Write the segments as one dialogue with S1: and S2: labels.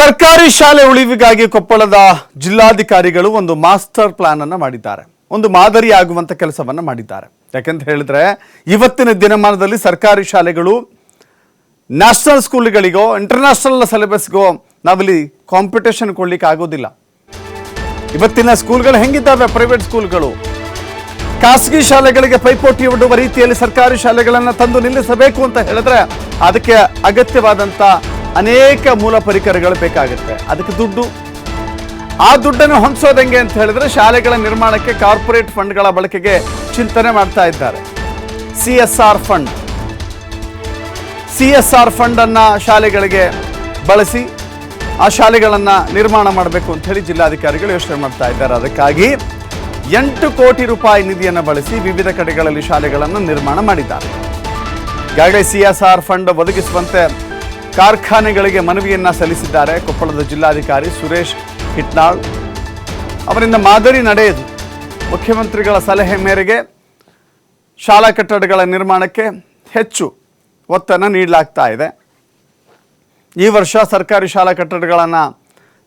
S1: ಸರ್ಕಾರಿ ಶಾಲೆ ಉಳಿವಿಗಾಗಿ ಕೊಪ್ಪಳದ ಜಿಲ್ಲಾಧಿಕಾರಿಗಳು ಒಂದು ಮಾಸ್ಟರ್ ಪ್ಲಾನ್ ಅನ್ನ ಮಾಡಿದ್ದಾರೆ. ಒಂದು ಮಾದರಿ ಆಗುವಂತ ಕೆಲಸವನ್ನು ಮಾಡಿದ್ದಾರೆ. ಯಾಕೆಂತ ಹೇಳಿದ್ರೆ, ಇವತ್ತಿನ ದಿನಮಾನದಲ್ಲಿ ಸರ್ಕಾರಿ ಶಾಲೆಗಳು ನ್ಯಾಷನಲ್ ಸ್ಕೂಲ್ಗಳಿಗೋ ಇಂಟರ್ನ್ಯಾಷನಲ್ ಸಿಲೆಬಸ್ಗೋ ನಾವಿಲ್ಲಿ ಕಾಂಪಿಟೇಷನ್ ಕೊಡ್ಲಿಕ್ಕೆ ಆಗೋದಿಲ್ಲ. ಇವತ್ತಿನ ಸ್ಕೂಲ್ಗಳು ಹೆಂಗಿದ್ದಾವೆ? ಪ್ರೈವೇಟ್ ಸ್ಕೂಲ್ಗಳು ಖಾಸಗಿ ಶಾಲೆಗಳಿಗೆ ಪೈಪೋಟಿ ಒಡ್ಡುವ ರೀತಿಯಲ್ಲಿ ಸರ್ಕಾರಿ ಶಾಲೆಗಳನ್ನು ತಂದು ನಿಲ್ಲಿಸಬೇಕು ಅಂತ ಹೇಳಿದ್ರೆ, ಅದಕ್ಕೆ ಅಗತ್ಯವಾದಂಥ ಅನೇಕ ಮೂಲ ಪರಿಕರಗಳು ಬೇಕಾಗುತ್ತೆ. ಅದಕ್ಕೆ ದುಡ್ಡು. ಆ ದುಡ್ಡನ್ನು ಹೊಂದಿಸೋದು ಹೆಂಗೆ ಅಂತ ಹೇಳಿದ್ರೆ ಶಾಲೆಗಳ ನಿರ್ಮಾಣಕ್ಕೆ ಕಾರ್ಪೊರೇಟ್ ಫಂಡ್ಗಳ ಬಳಕೆಗೆ ಚಿಂತನೆ ಮಾಡ್ತಾ ಇದ್ದಾರೆ. C S R fund. C S R fund ಅನ್ನ ಶಾಲೆಗಳಿಗೆ ಬಳಸಿ ಆ ಶಾಲೆಗಳನ್ನು ನಿರ್ಮಾಣ ಮಾಡಬೇಕು ಅಂತ ಹೇಳಿ ಜಿಲ್ಲಾಧಿಕಾರಿಗಳು ಯೋಚನೆ ಮಾಡ್ತಾ ಇದ್ದಾರೆ. ಅದಕ್ಕಾಗಿ ಎಂಟು ಕೋಟಿ ರೂಪಾಯಿ ನಿಧಿಯನ್ನು ಬಳಸಿ ವಿವಿಧ ಕಡೆಗಳಲ್ಲಿ ಶಾಲೆಗಳನ್ನು ನಿರ್ಮಾಣ ಮಾಡಿದ್ದಾರೆ. ಈಗಾಗಲೇ ಸಿ ಎಸ್ ಆರ್ ಫಂಡ್ ಒದಗಿಸುವಂತೆ ಕಾರ್ಖಾನೆಗಳಿಗೆ ಮನವಿಯನ್ನ ಸಲ್ಲಿಸಿದ್ದಾರೆ. ಕೊಪ್ಪಳದ ಜಿಲ್ಲಾಧಿಕಾರಿ ಸುರೇಶ್ ಹಿಟ್ನಾಳ್. ಅವರಿಂದ ಮಾದರಿ ನಡೆಯದು. ಮುಖ್ಯಮಂತ್ರಿಗಳ ಸಲಹೆ ಮೇರೆಗೆ ಶಾಲಾ ಕಟ್ಟಡಗಳ ನಿರ್ಮಾಣಕ್ಕೆ ಹೆಚ್ಚು ಒತ್ತನ್ನು ನೀಡಲಾಗ್ತಾ ಇದೆ. ಈ ವರ್ಷ ಸರ್ಕಾರಿ ಶಾಲಾ ಕಟ್ಟಡಗಳನ್ನು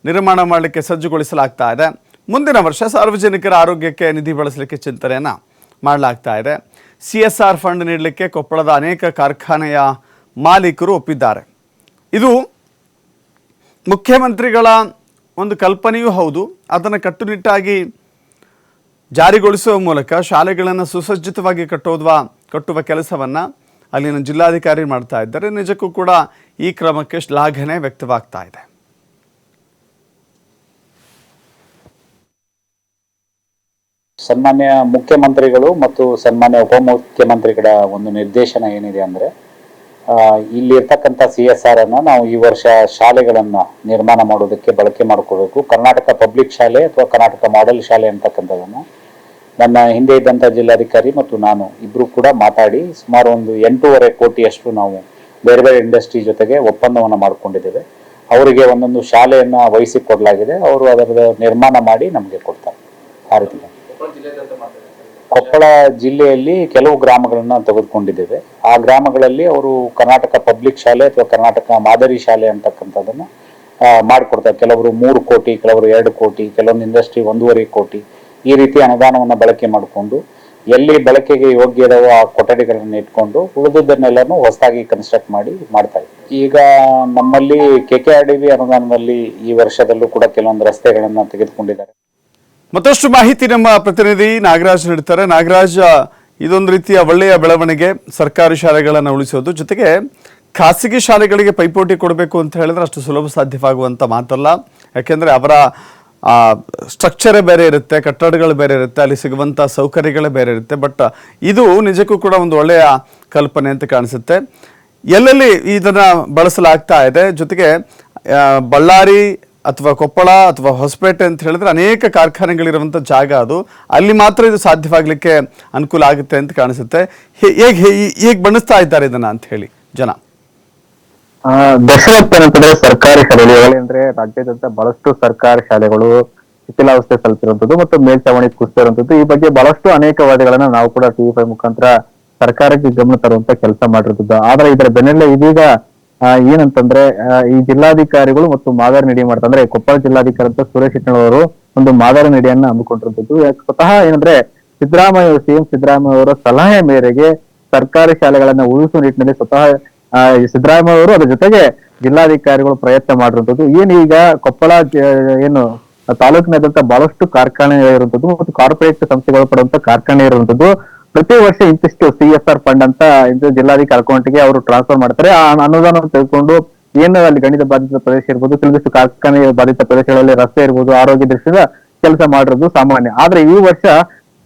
S1: ನಿರ್ಮಾಣ ಮಾಡಲಿಕ್ಕೆ ಸಜ್ಜುಗೊಳಿಸಲಾಗ್ತಾ ಇದೆ. ಮುಂದಿನ ವರ್ಷ ಸಾರ್ವಜನಿಕರ ಆರೋಗ್ಯಕ್ಕೆ ನಿಧಿ ಬಳಸಲಿಕ್ಕೆ ಚಿಂತನೆಯನ್ನು ಮಾಡಲಾಗ್ತಾ ಇದೆ. ಸಿ ಎಸ್ ಆರ್ ಫಂಡ್ ನೀಡಲಿಕ್ಕೆ ಕೊಪ್ಪಳದ ಅನೇಕ ಕಾರ್ಖಾನೆಯ ಮಾಲೀಕರು ಒಪ್ಪಿದ್ದಾರೆ. ಇದು ಮುಖ್ಯಮಂತ್ರಿಗಳ ಒಂದು ಕಲ್ಪನೆಯೂ ಹೌದು. ಅದನ್ನು ಕಟ್ಟುನಿಟ್ಟಾಗಿ ಜಾರಿಗೊಳಿಸುವ ಮೂಲಕ ಶಾಲೆಗಳನ್ನು ಸುಸಜ್ಜಿತವಾಗಿ ಕಟ್ಟೋದ್ವಾ, ಕಟ್ಟುವ ಕೆಲಸವನ್ನು ಅಲ್ಲಿನ ಜಿಲ್ಲಾಧಿಕಾರಿ ಮಾಡ್ತಾ ಇದ್ದಾರೆ. ನಿಜಕ್ಕೂ ಕೂಡ ಈ ಕ್ರಮಕ್ಕೆ ಶ್ಲಾಘನೆ ವ್ಯಕ್ತವಾಗ್ತಾ ಇದೆ.
S2: ಸನ್ಮಾನ್ಯ ಮುಖ್ಯಮಂತ್ರಿಗಳು ಮತ್ತು ಸನ್ಮಾನ್ಯ ಉಪಮುಖ್ಯಮಂತ್ರಿಗಳ ಒಂದು ನಿರ್ದೇಶನ ಏನಿದೆ ಅಂದ್ರೆ ಆ, ಇಲ್ಲಿ ಇರ್ತಕ್ಕಂಥ ಸಿ ಎಸ್ ಆರ್ ಅನ್ನು ನಾವು ಈ ವರ್ಷ ಶಾಲೆಗಳನ್ನು ನಿರ್ಮಾಣ ಮಾಡೋದಕ್ಕೆ ಬಳಕೆ ಮಾಡ್ಕೋಬೇಕು ಕರ್ನಾಟಕ ಪಬ್ಲಿಕ್ ಶಾಲೆ ಅಥವಾ ಕರ್ನಾಟಕ ಮಾಡೆಲ್ ಶಾಲೆ ಅಂತಕ್ಕಂಥದನ್ನ ನನ್ನ ಹಿಂದೆ ಇದ್ದಂಥ ಜಿಲ್ಲಾಧಿಕಾರಿ ಮತ್ತು ನಾನು ಇಬ್ರು ಕೂಡ ಮಾತಾಡಿ ಸುಮಾರು ಒಂದು ಎಂಟೂವರೆ ಕೋಟಿಯಷ್ಟು ನಾವು ಬೇರೆ ಬೇರೆ ಇಂಡಸ್ಟ್ರಿ ಜೊತೆಗೆ ಒಪ್ಪಂದವನ್ನು ಮಾಡಿಕೊಂಡಿದ್ದೇವೆ. ಅವರಿಗೆ ಒಂದೊಂದು ಶಾಲೆಯನ್ನ ವಹಿಸಿಕೊಡಲಾಗಿದೆ ಅವರು ಅದರ ನಿರ್ಮಾಣ ಮಾಡಿ ನಮಗೆ ಕೊಡ್ತಾರೆ. ಆ ರೀತಿ. ಕೊಪ್ಪಳ ಜಿಲ್ಲೆಯಲ್ಲಿ ಕೆಲವು ಗ್ರಾಮಗಳನ್ನು ತೆಗೆದುಕೊಂಡಿದ್ದೇವೆ. ಆ ಗ್ರಾಮಗಳಲ್ಲಿ ಅವರು ಕರ್ನಾಟಕ ಪಬ್ಲಿಕ್ ಶಾಲೆ ಅಥವಾ ಕರ್ನಾಟಕ ಮಾದರಿ ಶಾಲೆ ಅಂತಕ್ಕಂಥದ್ದನ್ನು ಮಾಡಿಕೊಡ್ತಾರೆ. ಕೆಲವರು ಮೂರು ಕೋಟಿ, ಕೆಲವರು ಎರಡು ಕೋಟಿ, ಕೆಲವೊಂದು ಇಂಡಸ್ಟ್ರಿ ಒಂದೂವರೆ ಕೋಟಿ ಈ ರೀತಿ ಅನುದಾನವನ್ನು ಬಳಕೆ ಮಾಡಿಕೊಂಡು, ಎಲ್ಲಿ ಬಳಕೆಗೆ ಯೋಗ್ಯ ಇದಾವೋ ಆ ಕೊಠಡಿಗಳನ್ನು ಇಟ್ಕೊಂಡು ಉಳಿದುದನ್ನೆಲ್ಲನೂ ಹೊಸದಾಗಿ ಕನ್ಸ್ಟ್ರಕ್ಟ್ ಮಾಡಿ ಮಾಡ್ತಾ ಇದ್ದೀವಿ ಈಗ ನಮ್ಮಲ್ಲಿ K K R D B ಅನುದಾನದಲ್ಲಿ ಈ ವರ್ಷದಲ್ಲೂ ಕೂಡ ಕೆಲವೊಂದು ರಸ್ತೆಗಳನ್ನು ತೆಗೆದುಕೊಂಡಿದ್ದಾರೆ.
S1: ಮತ್ತಷ್ಟು ಮಾಹಿತಿ ನಮ್ಮ ಪ್ರತಿನಿಧಿ ನಾಗರಾಜ್ ನೀಡ್ತಾರೆ. ನಾಗರಾಜ್, ಇದೊಂದು ರೀತಿಯ ಒಳ್ಳೆಯ ಬೆಳವಣಿಗೆ ಸರ್ಕಾರಿ ಶಾಲೆಗಳನ್ನು ಉಳಿಸೋದು. ಜೊತೆಗೆ ಖಾಸಗಿ ಶಾಲೆಗಳಿಗೆ ಪೈಪೋಟಿ ಕೊಡಬೇಕು ಅಂತ ಹೇಳಿದ್ರೆ ಅಷ್ಟು ಸುಲಭ ಸಾಧ್ಯವಾಗುವಂಥ ಮಾತಲ್ಲ. ಯಾಕೆಂದರೆ ಅವರ ಸ್ಟ್ರಕ್ಚರೇ ಬೇರೆ ಇರುತ್ತೆ, ಕಟ್ಟಡಗಳು ಬೇರೆ ಇರುತ್ತೆ, ಅಲ್ಲಿ ಸಿಗುವಂಥ ಸೌಕರ್ಯಗಳೇ ಬೇರೆ ಇರುತ್ತೆ. ಬಟ್ ಇದು ನಿಜಕ್ಕೂ ಕೂಡ ಒಂದು ಒಳ್ಳೆಯ ಕಲ್ಪನೆ ಅಂತ ಕಾಣಿಸುತ್ತೆ. ಎಲ್ಲೆಲ್ಲಿ ಇದನ್ನು ಬಳಸಲಾಗ್ತಾ ಇದೆ? ಜೊತೆಗೆ ಬಳ್ಳಾರಿ ಅಥವಾ ಕೊಪ್ಪಳ ಅಥವಾ ಹೊಸಪೇಟೆ ಅಂತ ಹೇಳಿದ್ರೆ ಅನೇಕ ಕಾರ್ಖಾನೆಗಳಿರುವಂಥ ಜಾಗ ಅದು. ಅಲ್ಲಿ ಮಾತ್ರ ಇದು ಸಾಧ್ಯವಾಗಲಿಕ್ಕೆ ಅನುಕೂಲ ಆಗುತ್ತೆ ಅಂತ ಕಾಣಿಸುತ್ತೆ. ಹೇಗೆ ಹೇಗೆ ಬಣ್ಣಿಸ್ತಾ ಇದ್ದಾರೆ ಇದನ್ನ ಅಂತ ಹೇಳಿ, ಜನ.
S3: ದಶರಥ್ ಏನಂತಂದ್ರೆ ಸರ್ಕಾರಿ ಶಾಲೆಗಳು. ಅಂದ್ರೆ ರಾಜ್ಯಾದ್ಯಂತ ಬಹಳಷ್ಟು ಸರ್ಕಾರಿ ಶಾಲೆಗಳು, ಶಿಥಿಲಾವಸ್ಥೆ ತಲುಪಿರುವಂತದ್ದು ಮತ್ತು ಮೇಲ್ಚಾವಣಿ ಕುಸಿತಿರುವಂತದ್ದು ಈ ಬಗ್ಗೆ ಬಹಳಷ್ಟು ಅನೇಕ ವಾದಿಗಳನ್ನ ನಾವು ಕೂಡ ಟಿವಿ ಫೈವ್ ಮುಖಾಂತರ ಸರ್ಕಾರಕ್ಕೆ ಗಮನ ತರುವಂತ ಕೆಲಸ ಮಾಡಿರುತ್ತದೆ ಆದ್ರೆ ಇದರ ಬೆನ್ನಲ್ಲೇ ಇದೀಗ ಏನಂತಂದ್ರೆ ಈ ಜಿಲ್ಲಾಧಿಕಾರಿಗಳು ಮತ್ತು ಮಾದರಿ ನಡಿ ಮಾಡ್ತಾರೆ. ಅಂದ್ರೆ ಕೊಪ್ಪಳ ಜಿಲ್ಲಾಧಿಕಾರಿ ಅಂತ ಸುರೇಶ್ ಅವರು ಒಂದು ಮಾದರಿ ನಡಿಯನ್ನ ಹಮ್ಮಿಕೊಂಡಿರುವಂತದ್ದು ಯಾಕೆ ಸ್ವತಃ ಏನಂದ್ರೆ ಸಿದ್ದರಾಮಯ್ಯ ಸಿಎಂ ಸಿದ್ದರಾಮಯ್ಯ ಅವರ ಸಲಹೆ ಮೇರೆಗೆ ಸರ್ಕಾರಿ ಶಾಲೆಗಳನ್ನ ಉಳಿಸುವ ನಿಟ್ಟಿನಲ್ಲಿ ಸ್ವತಃ ಸಿದ್ದರಾಮಯ್ಯ ಅವರು ಅದ್ರ ಜೊತೆಗೆ ಜಿಲ್ಲಾಧಿಕಾರಿಗಳು ಪ್ರಯತ್ನ ಮಾಡಿರುವಂತದ್ದು ಏನ್ ಈಗ ಕೊಪ್ಪಳ ಏನು, ತಾಲೂಕಿನಾದ್ಯಂತ ಬಹಳಷ್ಟು ಕಾರ್ಖಾನೆ ಇರುವಂತದ್ದು ಮತ್ತು ಕಾರ್ಪೊರೇಟ್ ಸಂಸ್ಥೆಗಳು ಪಡುವಂತ ಕಾರ್ಖಾನೆ ಇರುವಂತದ್ದು ಪ್ರತಿ ವರ್ಷ ಇಂತಿಷ್ಟು ಸಿ ಎಸ್ ಆರ್ ಫಂಡ್ ಅಂತ ಇದು ಜಿಲ್ಲಾಧಿಕಾರಿ ಅಕೌಂಟ್ಗೆ ಅವರು ಟ್ರಾನ್ಸ್ಫರ್ ಮಾಡ್ತಾರೆ. ಆ ಅನುದಾನವನ್ನು ತೆಗೆದುಕೊಂಡು ಏನು ಅಲ್ಲಿ ಗಣಿತ ಬಾಧಿತ ಪ್ರದೇಶ ಇರ್ಬೋದು, ತಿಳಿದಿಷ್ಟು ಕಾರ್ಖಾನೆ ಬಾಧಿತ ಪ್ರದೇಶಗಳಲ್ಲಿ ರಸ್ತೆ ಇರ್ಬೋದು, ಆರೋಗ್ಯ ದೃಷ್ಟಿಯಿಂದ ಕೆಲಸ ಮಾಡಿರೋದು ಸಾಮಾನ್ಯ. ಆದ್ರೆ ಈ ವರ್ಷ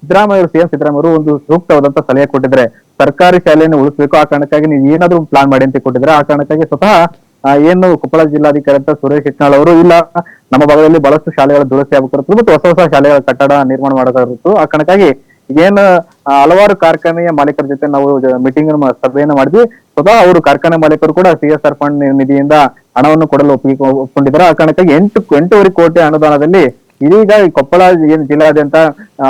S3: ಸಿದ್ದರಾಮಯ್ಯ ಸಿ ಸಿಎಂ ಸಿದ್ದರಾಮಯ್ಯ ಒಂದು ಸೂಕ್ತವಾದಂತ ಸಲಹೆ ಕೊಟ್ಟಿದ್ರೆ, ಸರ್ಕಾರಿ ಶಾಲೆಯನ್ನು ಉಳಿಸಬೇಕು. ಆ ಕಾರಣಕ್ಕಾಗಿ ನೀವು ಏನಾದ್ರೂ ಪ್ಲಾನ್ ಮಾಡಿ ಅಂತ ಕೊಟ್ಟಿದ್ರೆ, ಆ ಕಾರಣಕ್ಕಾಗಿ ಸ್ವತಃ ಏನು ಕೊಪ್ಪಳ ಜಿಲ್ಲಾಧಿಕಾರಿ ಅಂತ ಸುರೇಶ್ ಇಟ್ನಾಳ್ ಅವರು, ಇಲ್ಲ, ನಮ್ಮ ಭಾಗದಲ್ಲಿ ಬಹಳಷ್ಟು ಶಾಲೆಗಳ ದುರಸ್ತಿ ಆಗಬೇಕಾಗಿತ್ತು ಮತ್ತು ಹೊಸ ಹೊಸ ಶಾಲೆಗಳ ಕಟ್ಟಡ ನಿರ್ಮಾಣ ಮಾಡಬೇಕಾಗಿತ್ತು ಆ ಕಾರಣಕ್ಕಾಗಿ ಏನು ಹಲವಾರು ಕಾರ್ಖಾನೆಯ ಮಾಲೀಕರ ಜೊತೆ ನಾವು ಮೀಟಿಂಗ್ ಸಭೆಯನ್ನು ಮಾಡಿದ್ವಿ. ಸ್ವತಃ ಅವರು ಕಾರ್ಖಾನೆ ಮಾಲೀಕರು ಕೂಡ ಸಿ ಎಸ್ ಆರ್ ಫಂಡ್ ನಿಧಿಯಿಂದ ಹಣವನ್ನು ಕೊಡಲು ಒಪ್ಪಿಗೆ, ಒಪ್ಪಿಕೊಂಡಿದ್ದಾರೆ. ಆ ಕಾರಣಕ್ಕಾಗಿ ಎಂಟು, ಎಂಟೂವರೆ ಕೋಟಿ ಅನುದಾನದಲ್ಲಿ ಇದೀಗ ಕೊಪ್ಪಳ ಏನ್ ಜಿಲ್ಲಾದ್ಯಂತ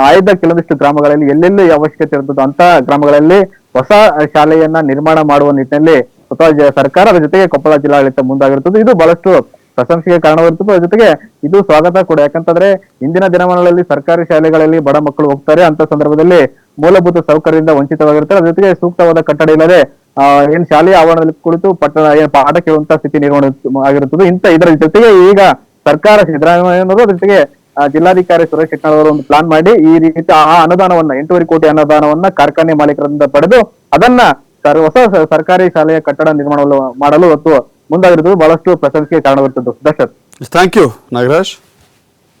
S3: ಆಯ್ದ ಕೆಲವೊಂದಿಷ್ಟು ಗ್ರಾಮಗಳಲ್ಲಿ ಎಲ್ಲೆಲ್ಲಿ ಅವಶ್ಯಕತೆ ಇರ್ತದೋ ಅಂತ ಗ್ರಾಮಗಳಲ್ಲಿ ಹೊಸ ಶಾಲೆಯನ್ನ ನಿರ್ಮಾಣ ಮಾಡುವ ನಿಟ್ಟಿನಲ್ಲಿ ಸ್ವತಃ ಸರ್ಕಾರದ ಜೊತೆಗೆ ಕೊಪ್ಪಳ ಜಿಲ್ಲಾಡಳಿತ ಮುಂದಾಗಿರುತ್ತದೆ. ಇದು ಬಹಳಷ್ಟು ಪ್ರಶಂಸೆಗೆ ಕಾರಣವಾಗಿರ್ತದೆ ಅದ್ರ ಜೊತೆಗೆ ಇದು ಸ್ವಾಗತ ಕೂಡ. ಯಾಕಂತಂದ್ರೆ ಇಂದಿನ ದಿನಮಾನಗಳಲ್ಲಿ ಸರ್ಕಾರಿ ಶಾಲೆಗಳಲ್ಲಿ ಬಡ ಮಕ್ಕಳು ಹೋಗ್ತಾರೆ ಅಂತ ಸಂದರ್ಭದಲ್ಲಿ ಮೂಲಭೂತ ಸೌಕರ್ಯದಿಂದ ವಂಚಿತವಾಗಿರ್ತಾರೆ. ಅದ್ರ ಜೊತೆಗೆ ಸೂಕ್ತವಾದ ಕಟ್ಟಡ ಇಲ್ಲದೆ ಏನ್ ಶಾಲೆಯ ಆವರಣದಲ್ಲಿ ಕುಳಿತು ಪಟ್ಟಣ ಏನ್ ಪಾಠ ಕೇಳುವಂತ ಸ್ಥಿತಿ ನಿರ್ಮಾಣ ಆಗಿರುತ್ತದೆ. ಇಂತ ಇದರ ಜೊತೆಗೆ ಈಗ ಸರ್ಕಾರ ಸಿದ್ದರಾಮಯ್ಯನವರು ಅದ್ರ ಜೊತೆಗೆ ಜಿಲ್ಲಾಧಿಕಾರಿ ಸುರೇಶ್ ಅವರು ಒಂದು ಪ್ಲಾನ್ ಮಾಡಿ, ಈ ರೀತಿ ಆ ಅನುದಾನವನ್ನ, ಎಂಟೂವರೆ ಕೋಟಿ ಅನುದಾನವನ್ನ ಕಾರ್ಖಾನೆ ಮಾಲೀಕರಿಂದ ಪಡೆದು ಅದನ್ನ ಹೊಸ ಸರ್ಕಾರಿ ಶಾಲೆಯ ಕಟ್ಟಡ ನಿರ್ಮಾಣ ಮಾಡಲು ಇವತ್ತು ಮುಂದಾಗಿರುವುದು ಬಹಳಷ್ಟು ಪ್ರಶಂಸೆಗೆ ಕಾರಣವಾಗುತ್ತದೆ ದರ್ಶಕ್
S1: ಥ್ಯಾಂಕ್ ಯು ನಾಗರಾಜ್.